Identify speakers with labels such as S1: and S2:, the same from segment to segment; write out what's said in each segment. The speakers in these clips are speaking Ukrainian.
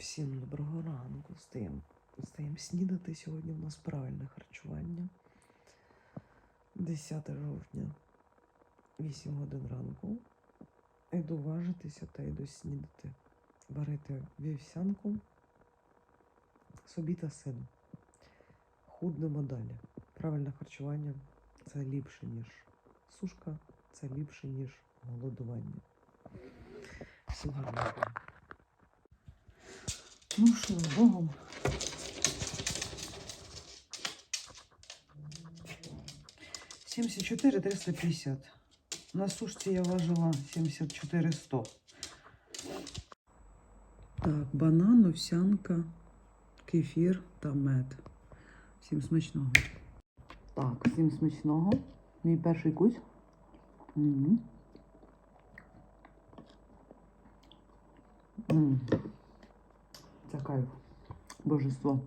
S1: Всім доброго ранку. Стаємо стаємо снідати. Сьогодні в нас правильне харчування. 10 жовтня, 8 годин ранку. Йду важитися та йду снідати. Варити вівсянку собі та сину. Худнемо далі. Правильне харчування це ліпше, ніж сушка, це ліпше, ніж голодування. Всім гарного. Ну що, з Богом. Сімдесят чотири триста п'ятдесят. На сушці я важила 74 100. Так, банан, овсянка, кефір та мед. Всім смачного. Так, всім смачного. Мій перший кусь. Угу. М. Це кайф. Божество.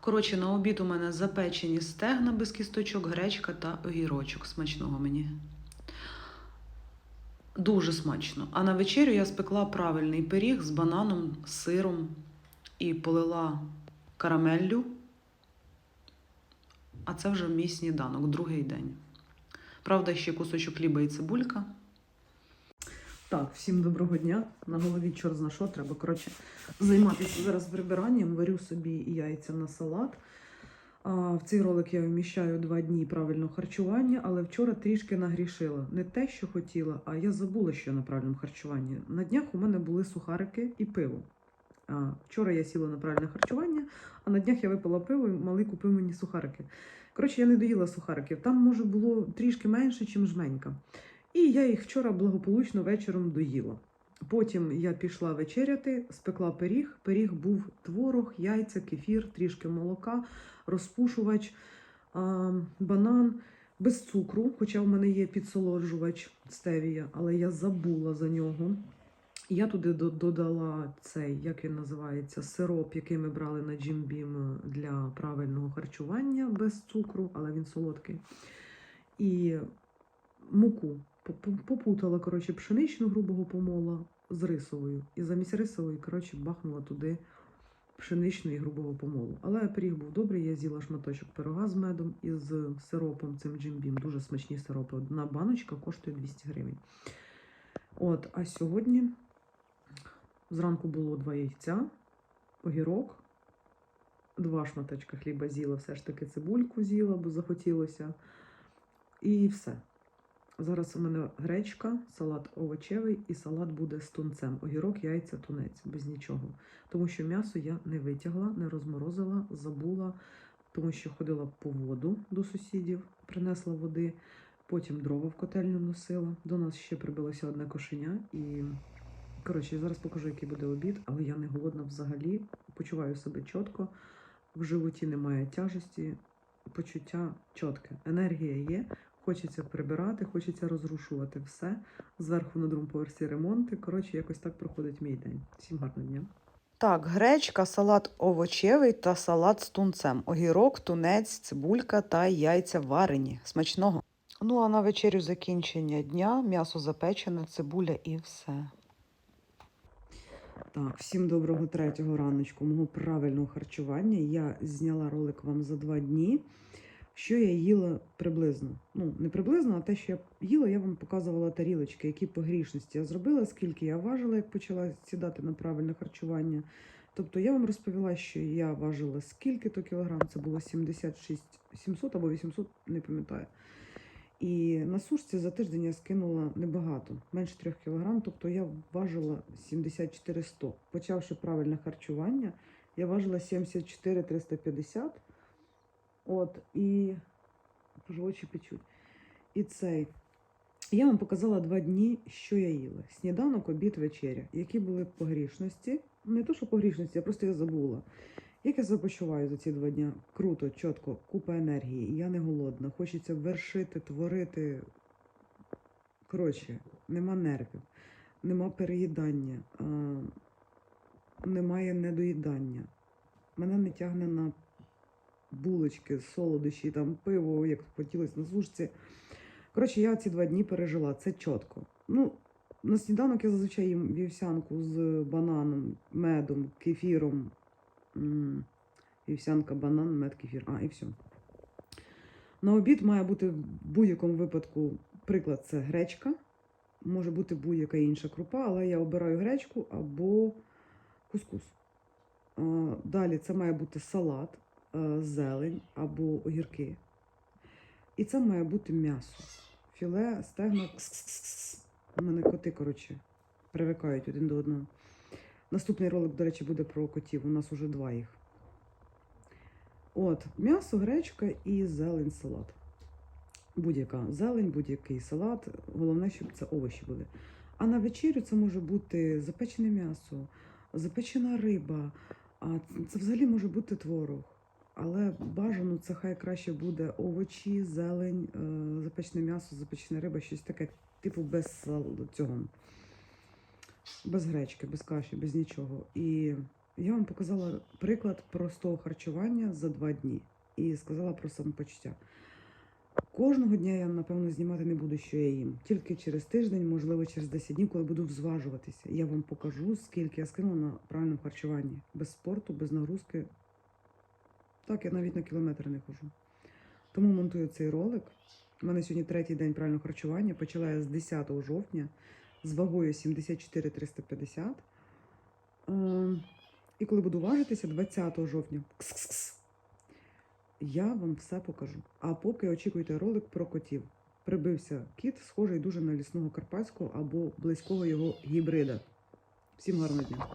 S2: Коротше, на обід у мене запечені стегна без кісточок, гречка та огірочок. Смачного мені. Дуже смачно. А на вечерю я спекла правильний пиріг з бананом, сиром і полила карамеллю. А це вже мій сніданок, другий день. Правда, ще кусочок хліба і цибулька.
S1: Так, всім доброго дня. На голові чорт що треба. Коротше, займатися зараз прибиранням, варю собі яйця на салат. А, в цей ролик я вміщаю два дні правильного харчування, але вчора трішки нагрішила. Не те, що хотіла, а я забула, що на правильному харчуванні. На днях у мене були сухарики і пиво. А, вчора я сіла на правильне харчування, а на днях я випила пиво і малий купив мені сухарики. Коротше, я не доїла сухариків. Там, може, було трішки менше, ніж жменька. І я їх вчора благополучно вечором доїла. Потім я пішла вечеряти, спекла пиріг. Пиріг був творог, яйця, кефір, трішки молока, розпушувач, банан без цукру, хоча в мене є підсолоджувач стевія, але я забула за нього. Я туди додала цей, як він називається, сироп, який ми брали на Beam для правильного харчування без цукру, але він солодкий. І муку попутала, коротше, пшеничну грубого помола з рисовою. І замість рисової, коротше, бахнула туди пшеничну грубого помолу. Але пиріг був добрий, я з'їла шматочок пирога з медом і з сиропом, цим джимбім. Дуже смачні сиропи. Одна баночка коштує 200 гривень. От, а сьогодні зранку було два яйця, огірок, два шматочка хліба з'їла, все ж таки цибульку з'їла, бо захотілося. І все. Зараз у мене гречка, салат овочевий і салат буде з тунцем. Огірок, яйця, тунець, без нічого. Тому що м'ясо я не витягла, не розморозила, забула, тому що ходила по воду до сусідів, принесла води, потім дрова в котельню носила. До нас ще прибилося одне кошеня. І коротше, зараз покажу, який буде обід, але я не голодна взагалі. Почуваю себе чітко, в животі немає тяжесті, почуття чітке. Енергія є. Хочеться прибирати, хочеться розрушувати все. Зверху на другому поверсі ремонти. Коротше, якось так проходить мій день. Всім гарного дня.
S2: Так, гречка, салат овочевий та салат з тунцем. Огірок, тунець, цибулька та яйця варені. Смачного. Ну а на вечерю закінчення дня м'ясо запечене, цибуля і все.
S1: Так, всім доброго третього раночку, мого правильного харчування. Я зняла ролик вам за два дні. Що я їла приблизно? Ну, не приблизно, а те, що я їла, я вам показувала тарілочки, які по грішності я зробила, скільки я важила, як почала сідати на правильне харчування. Тобто я вам розповіла, що я важила скільки то кілограм, це було 76 700 або 800, не пам'ятаю. І на сушці за тиждень я скинула небагато, менше 3 кілограм, тобто я важила 74 100. Почавши правильне харчування, я важила 74 350. От, і Боже, очі печуть. І цей. Я вам показала два дні, що я їла. Сніданок, обід, вечеря. Які були по грішності. Не то, що по грішності, а просто я забула. Як я себе почуваю за ці два дні? Круто, чітко, купа енергії. Я не голодна. Хочеться вершити, творити. Коротше, нема нервів, нема переїдання, а, немає недоїдання. Мене не тягне на булочки, солодощі, там пиво, як хотілося на сушці. Коротше, я ці два дні пережила. Це чітко. Ну, На сніданок я зазвичай їм вівсянку з бананом, медом, кефіром. Вівсянка, банан, мед, кефір. А, і все. На обід має бути в будь-якому випадку, приклад, це гречка. Може бути будь-яка інша крупа, але я обираю гречку або кускус. Далі це має бути салат, зелень або огірки. І це має бути м'ясо. Філе, стегна. У мене коти, коротше, привикають один до одного. Наступний ролик, до речі, буде про котів. У нас уже два їх. От, м'ясо, гречка і зелень салат. Будь-яка зелень, будь-який салат. Головне, щоб це овочі були. А на вечерю це може бути запечене м'ясо, запечена риба. А це взагалі може бути творог. Але бажано це хай краще буде овочі, зелень, е, запечене м'ясо, запечена риба, щось таке, типу без цього, без гречки, без каші, без нічого. І я вам показала приклад простого харчування за два дні і сказала про самопочуття. Кожного дня я, напевно, знімати не буду, що я їм. Тільки через тиждень, можливо, через 10 днів, коли буду взважуватися. Я вам покажу, скільки я скинула на правильному харчуванні. Без спорту, без нагрузки. Так, я навіть на кілометр не хожу. Тому монтую цей ролик. У мене сьогодні третій день правильного харчування. Почала я з 10 жовтня з вагою 74 350. Е, І коли буду важитися 20 жовтня, кс-кс-кс, я вам все покажу. А поки очікуйте ролик про котів. Прибився кіт, схожий дуже на лісного карпатського або близького його гібрида. Всім гарного дня!